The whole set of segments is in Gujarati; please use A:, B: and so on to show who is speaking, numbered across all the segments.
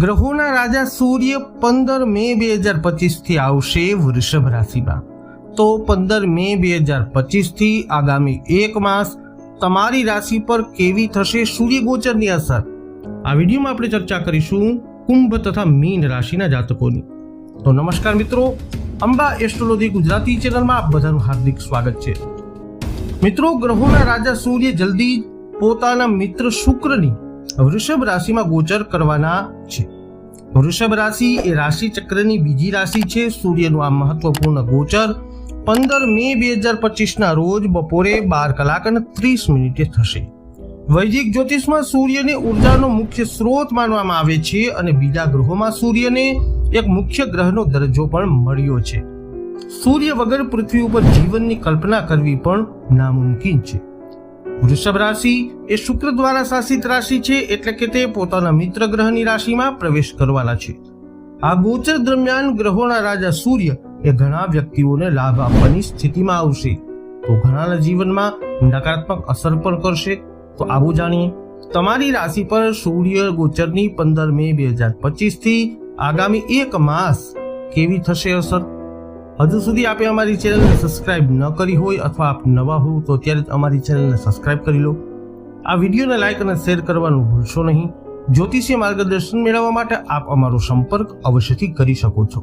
A: ગ્રહોના રાજા સૂર્ય પંદર મે બે હજાર પચીસથી આવશે વૃષભ રાશિમાં. તો પંદર મે બે હજાર પચીસથી આગામી એક માસ તમારી રાશિ પર કેવી થશે સૂર્યગોચરની અસર? આ વિડીયોમાં આપણે ચર્ચા કરીશું કુંભ તથા મીન રાશિના જાતકોની. તો નમસ્કાર મિત્રો, અંબા એસ્ટ્રોલોજી ગુજરાતી ચેનલમાં આપ બધાનું હાર્દિક સ્વાગત છે. મિત્રો, ગ્રહોના રાજા સૂર્ય જલ્દી પોતાના મિત્ર શુક્રની વૃષભ રાશિમાં ગોચર કરવાના છે. વૃષભ રાશિ એ રાશિ ચક્રની બીજી રાશિ છે. સૂર્યનું આ મહત્વપૂર્ણ ગોચર પંદર મે બે હજાર પચીસના રોજ બપોરે બાર કલાક અને ત્રીસ મિનિટે થશે. વૈદિક જ્યોતિષમાં સૂર્યને ઉર્જાનો મુખ્ય સ્ત્રોત માનવામાં આવે છે અને બીજા ગ્રહોમાં સૂર્યને એક મુખ્ય ગ્રહનો દરજ્જો પણ મળ્યો છે. સૂર્ય વગર પૃથ્વી ઉપર જીવનની કલ્પના કરવી પણ નામુમકિન છે. વૃષભ રાશિ એ શુક્ર દ્વારા શાસિત રાશિ છે એટલે કે તે પોતાના મિત્ર ગ્રહની રાશિમાં પ્રવેશ કરવાના છે. આ ગોચર દરમિયાન ગ્રહોના રાજા સૂર્ય એ ઘણા વ્યક્તિઓને લાભ આપવાની સ્થિતિમાં આવશે. તો ઘણાના જીવનમાં નકારાત્મક અસર પણ કરશે. તો આવું જાણીએ, તમારી રાશિ પર સૂર્ય ગોચરની પંદર મે બે હજાર પચીસથી આગામી એક માસ કેવી થશે અસર? હજુ સુધી આપે અમારી ચેનલને સબસ્ક્રાઇબ ન કરી હોય અથવા આપ નવા હો તો અત્યારે જ અમારી ચેનલને સબસ્ક્રાઇબ કરી લો. આ વિડીયોને લાઇક અને શેર કરવાનું ભૂલશો નહીં. જ્યોતિષીય માર્ગદર્શન મેળવવા માટે આપ અમારો સંપર્ક અવશ્યથી કરી શકો છો.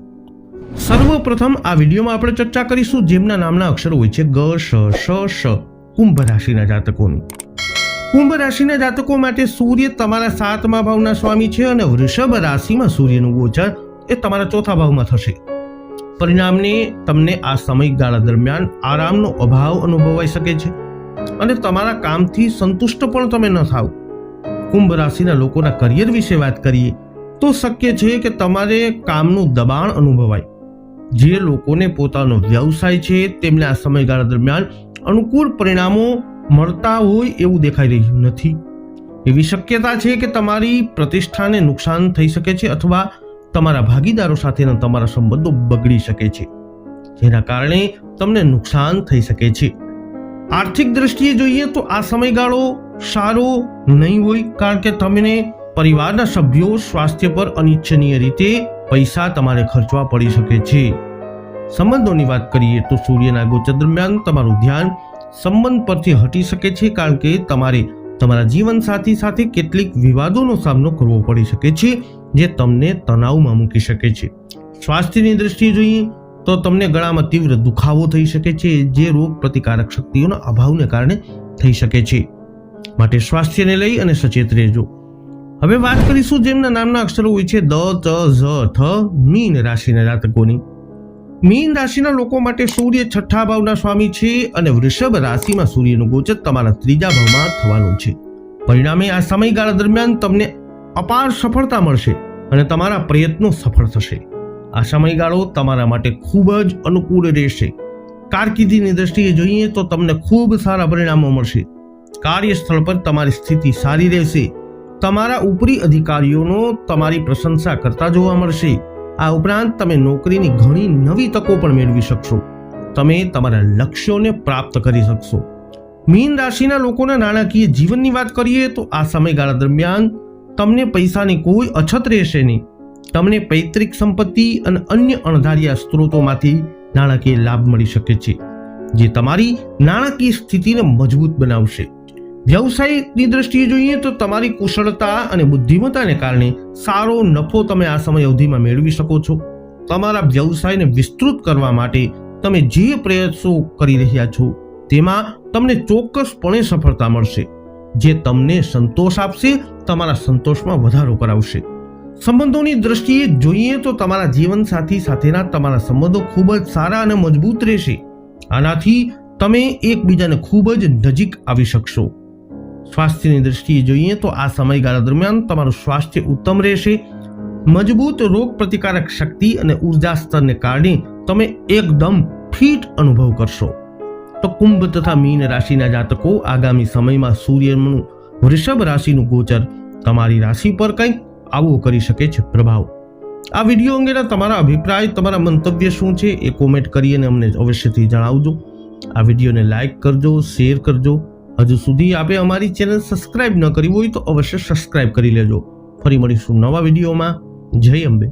A: સર્વપ્રથમ આ વિડીયોમાં આપણે ચર્ચા કરીશું જેમના નામના અક્ષરો હોય છે ગ, શ શ શ, કુંભ રાશિના જાતકોની. કુંભ રાશિના જાતકો માટે સૂર્ય તમારા સાતમા ભાવના સ્વામી છે અને વૃષભ રાશિમાં સૂર્યનું ગોચર એ તમારા ચોથા ભાવમાં થશે. પરિણામને તમને આ સમયગાળા દરમિયાન આરામનો અભાવ અનુભવાઈ શકે છે. અને તમારા કામથી સંતુષ્ટ પણ તમે ન થાવ. કુંભ રાશિના લોકોના કરિયર વિશે વાત કરીએ, તો શક્ય છે કે તમારે કામનું દબાણ અનુભવાય. જે લોકોને પોતાનો વ્યવસાય છે, તેમને આ સમયગાળા દરમિયાન અનુકૂળ પરિણામો મળતા હોય એવું દેખાઈ રહ્યું નથી. એવી શક્યતા છે કે તમારી પ્રતિષ્ઠાને નુકસાન થઈ શકે છે અથવા તમારા ભાગીદારો સાથેના તમારા સંબંધો બગડી શકે છે. જેના કારણે તમને નુકસાન થઈ શકે છે. આર્થિક દ્રષ્ટિએ જોઈએ તો આ સમયગાળો સારો નહીં હોય કારણ કે તમને પરિવારના સભ્યો સ્વાસ્થ્ય પર અનિચ્છનીય રીતે પૈસા તમારે ખર્ચવા પડી શકે છે. સંબંધોની વાત કરીએ તો સૂર્યના ગોચર દરમિયાન તમારું ધ્યાન સંબંધ પરથી હટી શકે છે કારણ કે તમારે તમારા જીવનસાથી સાથે કેટલીક વિવાદોનો સામનો કરવો પડી શકે છે. જે તમને તણાવમાં મૂકી શકે છે. સ્વાસ્થ્યની દ્રષ્ટિએ જોઈએ તો તમને ગળામાં તીવ્ર દુખાવો થઈ શકે છે, જે રોગ પ્રતિકારક શક્તિઓના અભાવને કારણે થઈ શકે છે. માટે સ્વાસ્થ્યને લઈ અને સચેત રહેજો. હવે વાત કરીશું જેમના નામના અક્ષરો હોય છે, દ ત ઝ, થ, મીન રાશિના જાતકોની. મીન રાશિના લોકો માટે સૂર્ય છઠ્ઠા ભાવના સ્વામી છે અને વૃષભ રાશિમાં સૂર્યનું ગોચર તમારા ત્રીજા ભાવમાં થવાનું છે. પરિણામે આ સમયગાળા દરમિયાન તમને અપાર સફળતા મળશે અને તમારા પ્રયત્નો સફળ થશે. આ સમયગાળો તમારા માટે ખૂબ જ અનુકૂળ રહેશે. કારકિર્દીની દ્રષ્ટિએ જોઈએ તો તમને ખૂબ સારા પરિણામો મળશે. કાર્યસ્થળ પર તમારી સ્થિતિ સારી રહેશે. તમારા ઉપરી અધિકારીઓનો તમારી પ્રશંસા કરતા જોવા મળશે. આ ઉપરાંત તમે નોકરીની ઘણી નવી તકો પણ મેળવી શકશો. તમે તમારા લક્ષ્યોને પ્રાપ્ત કરી શકશો. મીન રાશિના લોકોના નાણાકીય જીવનની વાત કરીએ તો આ સમયગાળા દરમિયાન તમને પૈસાની કોઈ અછત રહેશે નહીં. તમને પૈતૃક સંપત્તિ અને અન્ય અણધાર્યા સ્ત્રોતોમાંથી નાણાકીય લાભ મળી શકે છે, જે તમારી નાણાકીય સ્થિતિને મજબૂત બનાવશે. વ્યવસાયની દ્રષ્ટિએ જોઈએ તો તમારી કુશળતા અને બુદ્ધિમત્તાને કારણે સારો નફો તમે આ સમય અવધિમાં મેળવી શકો છો. તમારા વ્યવસાયને વિસ્તૃત કરવા માટે તમે જે પ્રયાસો કરી રહ્યા છો, તેમાં તમને ચોક્કસપણે સફળતા મળશે. જે તમને સંતોષ આપશે, તમારા સંતોષમાં વધારો કરાવશે. સંબંધોની દ્રષ્ટિએ જોઈએ તો તમારા જીવનસાથી સાથેના તમારા સંબંધો ખૂબ જ સારા અને મજબૂત રહેશે. આનાથી તમે એકબીજાને ખૂબ જ નજીક આવી શકશો. સ્વાસ્થ્યની દ્રષ્ટિએ જોઈએ તો આ સમયગાળા દરમિયાન તમારું સ્વાસ્થ્ય ઉત્તમ રહેશે. મજબૂત રોગ પ્રતિકારક શક્તિ અને ઊર્જા સ્તરને કારણે તમે એકદમ ફિટ અનુભવ કરશો. તો કુંભ તથા મીન રાશિના જાતકો આગામી સમયમાં સૂર્યનું, વૃષભ રાશિનું ગોચર તમારી રાશિ પર કંઈક આવો કરી શકે છે પ્રભાવ. આ વીડિયો અંગેના તમારા અભિપ્રાય, તમારા મંતવ્ય શું છે એ કોમેન્ટ કરી અને અમને અવશ્યથી જણાવજો. આ વિડીયોને લાઇક કરજો, શેર કરજો. હજુ સુધી આપે અમારી ચેનલ સબસ્ક્રાઇબ ન કરી હોય તો અવશ્ય સબસ્ક્રાઇબ કરી લેજો. ફરી મળીશું નવા વિડીયોમાં. જય અંબે.